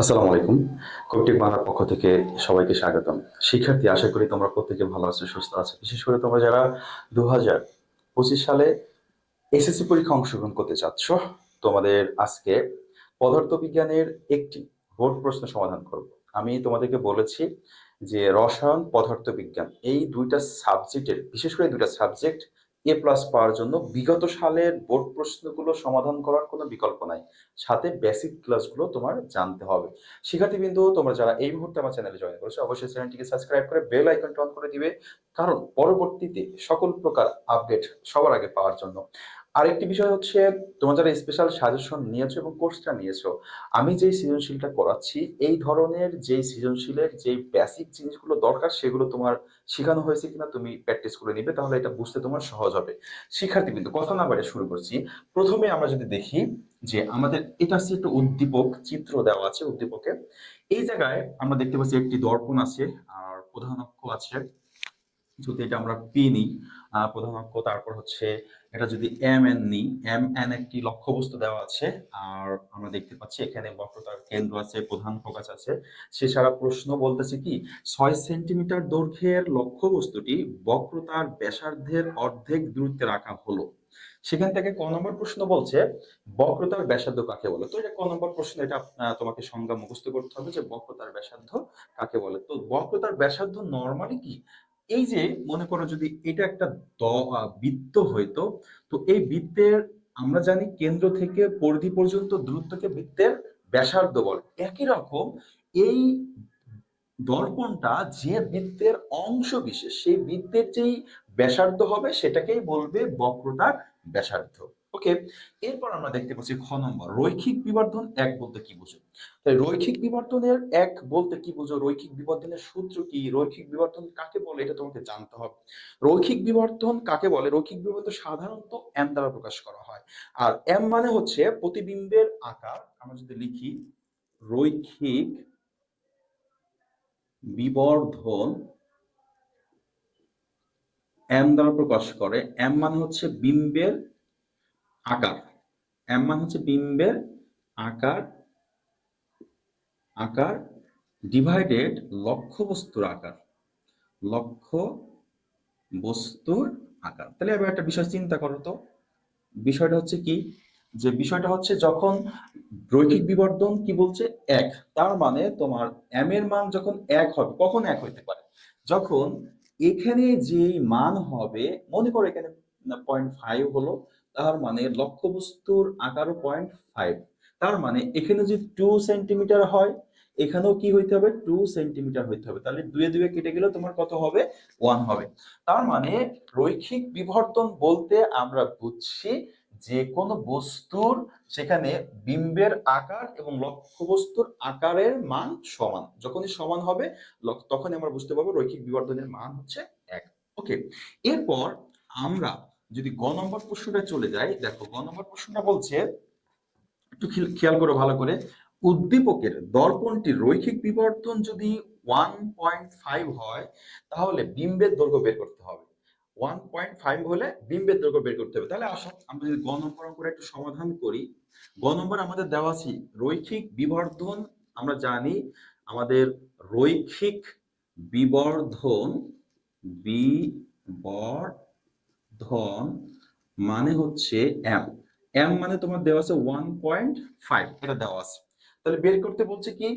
আসসালামু আলাইকুম। কপটিক বাংলার পক্ষ থেকে সবাইকে স্বাগতম। শিক্ষার্থী, আশা করি তোমরা প্রত্যেকে ভালো আছো, সুস্থ আছো। বিশেষ করে তোমরা যারা দু হাজার পঁচিশ সালে এসএসসি পরীক্ষা অংশগ্রহণ করতে চাচ্ছ, তোমাদের আজকে পদার্থবিজ্ঞানের একটি বোর্ড প্রশ্ন সমাধান করব। আমি তোমাদেরকে বলেছি যে রসায়ন, পদার্থবিজ্ঞান এই দুইটা সাবজেক্টের বিশেষ করে দুইটা সাবজেক্ট এ প্লাস পাওয়ার জন্য বিগত সালের বোর্ড প্রশ্নগুলো সমাধান করার কোনো বিকল্প নাই। সাথে বেসিক ক্লাসগুলো তোমার জানতে হবে। শিক্ষার্থীবৃন্দ, তোমরা যারা এই মুহূর্তে আমার চ্যানেলে জয়েন করেছ, অবশ্যই চ্যানেলটিকে সাবস্ক্রাইব করে বেল আইকনটা অন করে দিবে। কারণ পরবর্তীতে সকল প্রকার আপডেট সবার আগে পাওয়ার জন্য। আরেকটি বিষয় হচ্ছে, তোমরা যারা স্পেশাল সাজেশন নিয়েছো এবং কোর্সটা নিয়েছো, আমি যেই সৃজনশীলটা করাচ্ছি, এই ধরনের যেই সৃজনশীলের যে বেসিক জিনিসগুলো দরকার, সেগুলো তোমার শেখানো হয়েছে কিনা তুমি প্র্যাকটিস করে নিবে, তাহলে এটা বুঝতে তোমার সহজ হবে। শিক্ষার্থী কিন্তু কথা না বাড়ে শুরু করছি। প্রথমে আমরা যদি দেখি যে আমাদের, এটা হচ্ছে একটা উদ্দীপক চিত্র দেওয়া আছে উদ্দীপকে। এই জায়গায় আমরা দেখতে পাচ্ছি একটি দর্পণ আছে, আর প্রধান অক্ষ আছে। যদি এটা আমরা পি নিই প্রধান অক্ষ, তারপর হচ্ছে এটা যদি এম এন নিই এম এন একটি লক্ষ্যবস্তু দেওয়া আছে, আর আমরা দেখতে পাচ্ছি এখানে বক্রতার কেন্দ্র আছে, প্রধান ফোকাস আছে। সে সারা প্রশ্ন বলতেছে কি, ছয় সেন্টিমিটার দৈর্ঘ্যের লক্ষ্যবস্তুটি বক্রতার ব্যাসার্ধের অর্ধেক দূরত্বে রাখা হলো। সেখান থেকে ক নম্বর প্রশ্ন বলছে, বক্রতার ব্যাসার্ধ কাকে বলে? তো এটা ক নম্বর প্রশ্ন, এটা তোমাকে সংজ্ঞা মুখস্থ করতে হবে যে বক্রতার ব্যাসার্ধ কাকে বলে? তো বক্রতার ব্যাসার্ধ নর্মালি কি? এই যে মনে করো যদি এটা একটা বৃত্ত হইতো, তো এই বৃত্তের আমরা জানি কেন্দ্র থেকে পরিধি পর্যন্ত দূরত্বকে বৃত্তের ব্যাসার্ধ বল। একই রকম এই দর্পণটা যে বৃত্তের অংশ বিশেষ, সেই বৃত্তের যেই ব্যাসার্ধ হবে, সেটাকেই বলবে বক্রতার ব্যাসার্ধ। ওকে এরপর আমরা দেখতে পাচ্ছি খ নম্বর, রৈখিক বিবর্ধন এক বলতে কি বুঝো? তাই রৈখিক বিবর্ধনের এক বলতে কি বুঝো? রৈখিক বিবর্ধনের সূত্র কি? রৈখিক বিবর্ধন কাকে বলে? এটা তোমাকে জানতে হবে। রৈখিক বিবর্ধন কাকে বলে? রৈখিক বিবর্ধন সাধারণত এম দ্বারা প্রকাশ করা হয়। আর এম মানে হচ্ছে প্রতিবিম্বের আকার। আমরা যদি লিখি, রৈখিক বিবর্ধন এম দ্বারা প্রকাশ করে। এম মানে হচ্ছে বিম্বের আকার। এম মানে হচ্ছে বিম্বের আকার আকার ডিভাইডেড লক্ষ্য বস্তুর আকার। লক্ষ্য বস্তুর আকার। তাহলে এবার একটা বিষয় চিন্তা করো তো। বিষয়টা হচ্ছে কি? যে বিষয়টা হচ্ছে যখন রৈখিক বিবর্তন কি বলছে? এক। তার মানে তোমার এম এর মান যখন এক হবে, কখন এক হইতে পারে? যখন এখানে যে মান হবে, মনে করো এখানে পয়েন্ট ফাইভ হলো তার মানে লক্ষ্যবস্তুর আকারও পয়েন্ট ফাইভ তার মানে এখানে যদি টু সেন্টিমিটার হয়, এখানেও কি হইতে হবে? টু সেন্টিমিটার হইতে হবে। তাহলে দুয়ে দুয়ে কেটে গেলে তোমার কত হবে? ওয়ান হবে। তার মানে রৈখিক বিবর্তন বলতে আমরা বুঝছি যে কোনো বস্তুর সেখানে বিম্বের আকার এবং লক্ষ্যবস্তুর আকারের মান সমান। যখনই সমান হবে তখনই আমরা বুঝতে পারব রৈখিক বিবর্তনের মান হচ্ছে এক। ওকে এরপর আমরা যদি গ নম্বর প্রশ্নটা চলে যায়, দেখো গ নম্বর প্রশ্নটা বলছে, একটু খেয়াল করো ভালো করে, উদ্দীপকের দর্পণটির রৈখিক বিবর্তন যদি ওয়ান পয়েন্ট ফাইভ হয়, তাহলে বিম্বের দৈর্ঘ্য বের করতে হবে। ওয়ান পয়েন্ট ফাইভ হলে বিম্বের দৈর্ঘ্য বের করতে হবে। তাহলে আসো, আমরা যদি গ নম্বর করে একটু সমাধান করি, গ নম্বর আমাদের দেওয়া আছে রৈখিক বিবর্ধন, আমরা জানি আমাদের রৈখিক বিবর্ধন বিবর্ধন মানে হচ্ছে এম এম মানে তোমার দেওয়া আছে ওয়ান পয়েন্ট ফাইভ এটা দেওয়া আছে। তাহলে বের করতে বলছে কি?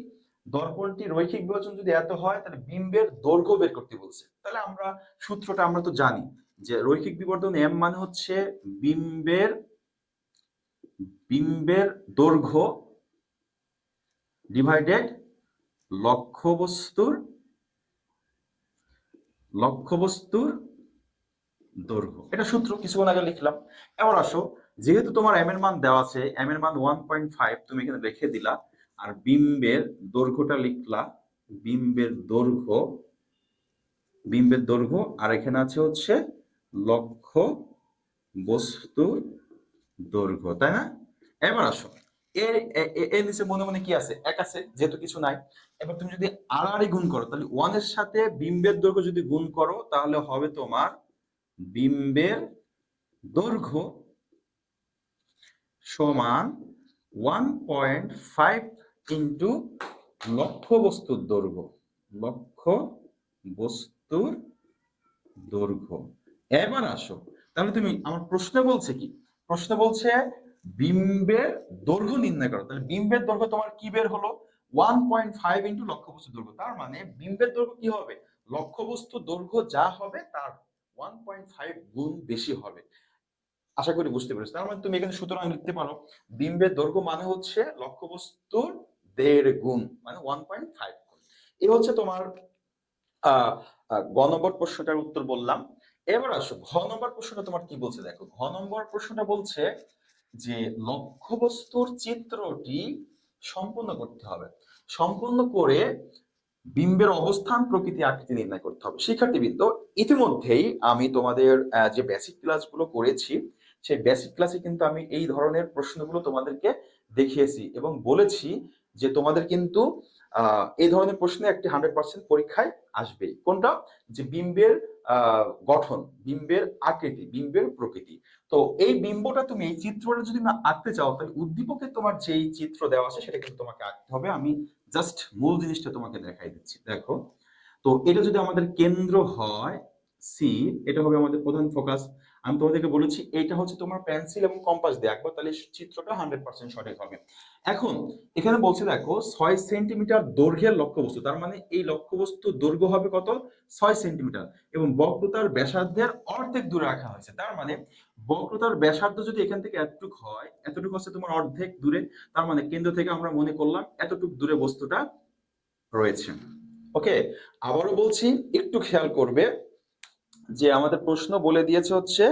দর্পণটি রৈখিক বিভাজন যদি এত হয়, তাহলে বিম্বের দৈর্ঘ্য বের করতে বলছে। তাহলে আমরা সূত্রটা আমরা তো জানি যে রৈখিক বিবর্তন এম মানে হচ্ছে বিম্বের বিম্বের দৈর্ঘ্য ডিভাইডেড লক্ষ্যবস্তুর লক্ষ্যবস্তুর দৈর্ঘ্য। এটা সূত্র কিছুক্ষণ আগে লিখলাম। এবার আসো, যেহেতু তোমার এম এর মান দেওয়া আছে এম এর মান ওয়ান পয়েন্ট ফাইভ তুমি এখানে রেখে দিলা, আর বিম্বের দৈর্ঘ্যটা লিখলা, বিম্বের দৈর্ঘ্য বিম্বের দৈর্ঘ্য, আর এখানে আছে হচ্ছে লক্ষ্য বস্তুর দৈর্ঘ্য, তাই না? এবার আসো, এর এর নিচে মনে মনে কি আছে? এক আছে, যেহেতু কিছু নাই। এবার তুমি যদি আড়াআড়ি গুণ করো, তাহলে ওয়ানের সাথে বিম্বের দৈর্ঘ্য যদি গুণ করো, তাহলে হবে তোমার বিম্বের দৈর্ঘ্য সমান ওয়ান পয়েন্ট ফাইভ ইন্টু লক্ষ্য বস্তুর দৈর্ঘ্য। লক্ষ্য বস্তুর দৈর্ঘ্য। এবার আসো। তাহলে তুমি, আমার প্রশ্ন বলছে কি? প্রশ্ন বলছে বিম্বের দৈর্ঘ্য নির্ণয় করো। তাহলে বিম্বের দৈর্ঘ্য তোমার কি বের হলো? ওয়ান পয়েন্ট ফাইভ ইন্টু লক্ষ্যবস্তু দৈর্ঘ্য। তার মানে বিম্বের দৈর্ঘ্য কি হবে? লক্ষ্য লক্ষ্যবস্তু দৈর্ঘ্য যা হবে তার ওয়ান পয়েন্ট ফাইভ গুণ বেশি হবে। আশা করি বুঝতে পেরেছ তার মানে তুমি এখানে সুতরাং লিখতে পারো, বিম্বের দৈর্ঘ্য মানে হচ্ছে লক্ষ্যবস্তুর দেড় গুণ মানে ওয়ান পয়েন্ট ফাইভ গুণ। হচ্ছে তোমার গ নম্বর প্রশ্নটার উত্তর বললাম। এবার আসো, ঘ নম্বর প্রশ্নটা তোমার কি বলছে? দেখো, ঘ নম্বর প্রশ্নটা বলছে যে লক্ষ্যবস্তুর চিত্রটি সম্পূর্ণ করতে হবে। সম্পূর্ণ করে বিম্বের অবস্থান প্রকৃতি আকৃতি নির্ণয় করতে হবে। শিক্ষার্থীবৃন্দ, ইতিমধ্যেই আমি তোমাদের যে বেসিক ক্লাসগুলো করেছি, সেই বেসিক ক্লাসে কিন্তু আমি এই ধরনের প্রশ্নগুলো তোমাদেরকে দেখিয়েছি এবং বলেছি যে তোমাদের কিন্তু এই ধরনের প্রশ্নে একটি হান্ড্রেড পার্সেন্ট পরীক্ষায় আসবে কোনটা? যে বিম্বের গঠন, বিম্বের আকৃতি, বিম্বের প্রকৃতি। তো এই বিম্বটা তুমি এই চিত্রটা যদি আঁকতে চাও, তাহলে উদ্দীপকে তোমার যেই চিত্র দেওয়া আছে, সেটা কিন্তু তোমাকে আঁকতে হবে। আমি জাস্ট মূল জিনিসটা তোমাকে দেখাই দিচ্ছি। দেখো, তো এটা যদি আমাদের কেন্দ্র হয় সি এটা হবে আমাদের প্রধান ফোকাস আমি তোমাদেরকে বলেছি এটা হচ্ছে তোমার পেন্সিল এবং কম্পাস দিয়ে। আঁকবো তাহলে চিত্রটা হান্ড্রেড পার্সেন্ট সঠিক হবে। এখন, এখানে বলছে দেখো, ছয় সেন্টিমিটার দৈর্ঘ্যের লক্ষ্যবস্তু, তার মানে এই লক্ষ্যবস্তু দৈর্ঘ্য হবে কত? ছয় সেন্টিমিটার এবং বক্রতার ব্যাসার্ধের অর্ধেক দূরে রাখা হয়েছে। তার মানে বক্রতার ব্যাসার্ধ যদি এখান থেকে এতটুকু হয়, এতটুকু হচ্ছে তোমার অর্ধেক দূরে, তার মানে কেন্দ্র থেকে আমরা মনে করলাম এতটুকু দূরে বস্তুটা রয়েছে। ওকে আবারও বলছি, একটু খেয়াল করবে যে আমাদের প্রশ্ন বলে দিয়েছে হচ্ছে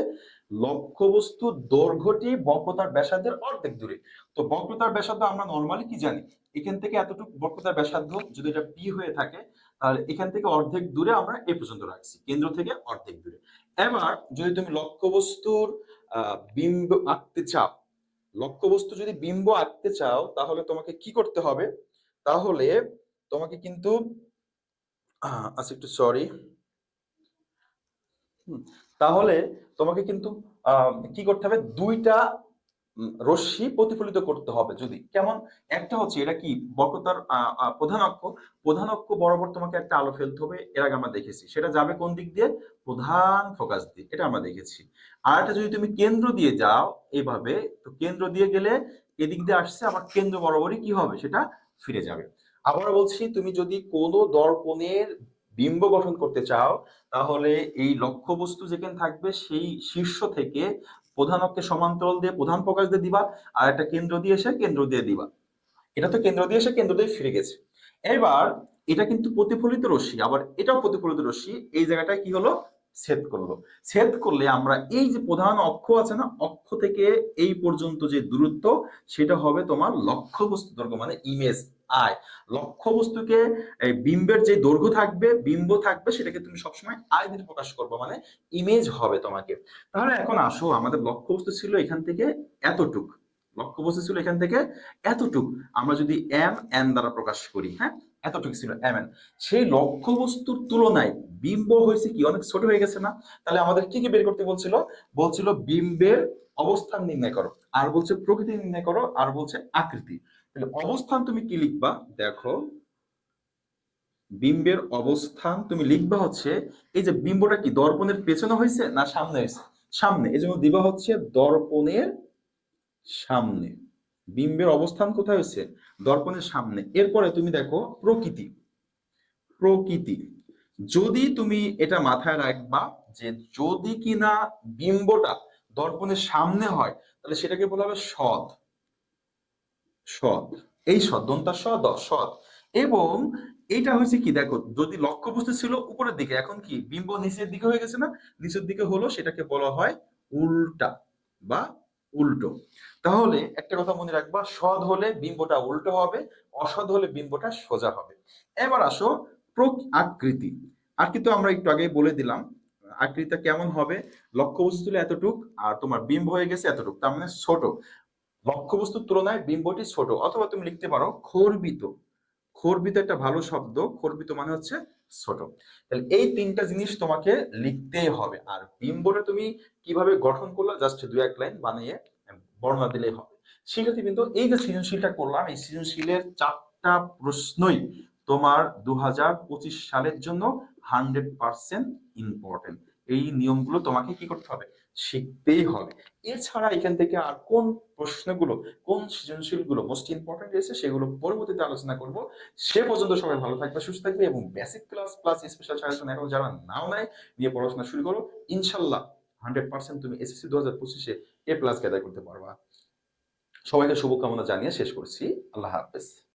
লক্ষ্যবস্তুর দৈর্ঘ্যটি বক্রতার ব্যাসার্ধের অর্ধেক দূরে। তো বক্রতার ব্যাসার্ধ আমরা নর্মালি কি জানি? এখান থেকে এতটুকু বক্রতার ব্যাসার্ধ যদি এটা পি হয়ে থাকে, তাহলে এখান থেকে অর্ধেক দূরে আমরা এ পর্যন্ত রাখছি, কেন্দ্র থেকে অর্ধেক দূরে। এবার যদি তুমি লক্ষ্যবস্তুর বিম্ব আঁকতে চাও, লক্ষ্যবস্তু যদি বিম্ব আঁকতে চাও, তাহলে তোমাকে কি করতে হবে? তাহলে তোমাকে কিন্তু আচ্ছা একটু সরি তাহলে তোমাকে কিন্তু কি করতে হবে? দুইটা রশ্মি প্রতিফলিত করতে হবে যদি। কেমন? একটা হচ্ছে এটা কি? বক্রতার প্রধান অক্ষ। প্রধান অক্ষ বরাবর তোমাকে একটা আলো ফেলতে হবে, এর আগে আমরা দেখেছি। সেটা যাবে কোন দিক দিয়ে? প্রধান ফোকাস দিয়ে এটা আমরা দেখেছি। আর একটা যদি তুমি কেন্দ্র দিয়ে যাও এইভাবে তো কেন্দ্র দিয়ে গেলে এদিক দিয়ে আসছে, আবার কেন্দ্র বরাবরই কি হবে? সেটা ফিরে যাবে। আবার বলছি, তুমি যদি কোনো দর্পণের বিম্ব গঠন করতে চাও, তাহলে এই লক্ষ্যবস্তু যেখানে থাকবে সেই শীর্ষ থেকে প্রধান অক্ষে সমান্তরাল দিয়ে প্রধান প্রকাশ দিয়ে দিবা, আর একটা কেন্দ্র দিয়ে এসে কেন্দ্র দিয়ে দিবা। এটা তো কেন্দ্র দিয়ে এসে কেন্দ্র দিয়ে ফিরে গেছে। এবার এটা কিন্তু প্রতিফলিত রশ্মি, আবার এটাও প্রতিফলিত রশ্মি, এই জায়গাটায় কি হলো? ছেদ করল। ছেদ করলে আমরা এই যে প্রধান অক্ষ আছে না, অক্ষ থেকে এই পর্যন্ত যে দূরত্ব, সেটা হবে তোমার লক্ষ্যবস্তু দৈর্ঘ্য মানে ইমেজ আয় লক্ষ্যবস্তুকে বিম্বের যে দৈর্ঘ্য থাকবে, বিম্ব থাকবে, সেটাকে তুমি সবসময় আয় দিয়ে প্রকাশ করবে মানে ইমেজ হবে তোমাকে। তাহলে এখন আসো, আমাদের লক্ষ্যবস্তু ছিল এখান থেকে এতটুক। লক্ষ্যবস্তু ছিল এখান থেকে এতটুক। আমরা যদি এম এন দ্বারা প্রকাশ করি হ্যাঁ? এতটুকু ছিল এম এন সেই লক্ষ্যবস্তুর তুলনায় বিম্ব হয়েছে কি? অনেক ছোট হয়ে গেছে না? তাহলে আমাদের কি কি বের করতে বলছিল? বলছিল বিম্বের অবস্থান নির্ণয় করো, আর বলছে প্রকৃতি নির্ণয় করো, আর বলছে আকৃতি। তাহলে অবস্থান তুমি কি লিখবা? দেখো, বিম্বের অবস্থান তুমি লিখবা হচ্ছে, এই যে বিম্বটা কি, দর্পণের পেছনে হয়েছে না সামনে হয়েছে? সামনে, এই জন্য দিবা হচ্ছে দর্পণের সামনে। বিম্বের অবস্থান কোথায় হয়েছে দর্পণের সামনে। এরপরে তুমি দেখো প্রকৃতি। প্রকৃতি। যদি তুমি এটা মাথায় রাখবা যে যদি কিনা বিম্বটা দর্পণের সামনে হয়, তাহলে সেটাকে বলা হবে সৎ। সৎ। এই সৎ, দন্তা সৎ এবং এটা হয়েছে কি, দেখো, যদি লক্ষ্যবস্তু ছিল উপরের দিকে, এখন কি, বিম্ব নিচের দিকে হয়ে গেছে না? নিচের দিকে হলো সেটাকে বলা হয় উল্টা বা উল্টো। তাহলে একটা কথা মনে রাখবা, সৎ হলে বিম্বটা উল্টো হবে, অসৎ হলে বিম্বটা সোজা হবে। এবার আসো প্রক- আকৃতি। আকৃতি আমরা একটু আগে বলে দিলাম, আকৃতিটা কেমন হবে? লক্ষ্যবস্তু ছিল এতটুক আর তোমার বিম্ব হয়ে গেছে এতটুক, তার মানে ছোট। লক্ষ্যবস্তুর তুলনায় বিম্বটি ছোট, অথবা তুমি লিখতে পারো খর্বিত। খর্বিত একটা ভালো শব্দ, খর্বিত মানে হচ্ছে ছোট। তাহলে এই তিনটা জিনিস তোমাকে লিখতেই হবে। আর বিম্বটা তুমি কীভাবে গঠন করল জাস্ট দু এক লাইন বানিয়ে বর্ণনা দিলেই হবে। শিক্ষার্থী কিন্তু এই যে সৃজনশীলটা করলাম, এই সৃজনশীলের চারটা প্রশ্নই তোমার দু হাজার পঁচিশ সালের জন্য হান্ড্রেড পার্সেন্ট ইম্পর্টেন্ট এই নিয়মগুলো তোমাকে কি করতে হবে? শিখতেই হবে। এছাড়া এখান থেকে আর কোন প্রশ্নগুলো, কোন সৃজনশীলগুলো মোস্ট ইম্পর্টেন্ট রয়েছে সেগুলো পরবর্তীতে আলোচনা করব। সে পর্যন্ত সবাই ভালো থাকবে, সুস্থ থাকবে এবং basic class plus special suggestion এখন যারা নাও নাই, নিয়ে পড়াশোনা শুরু করো। ইনশাল্লাহ হান্ড্রেড পার্সেন্ট তুমি এসএসসি দু হাজার পঁচিশে এ প্লাস গ্যাদার করতে পারবা। সবাইকে শুভকামনা জানিয়ে শেষ করছি। আল্লাহ হাফেজ।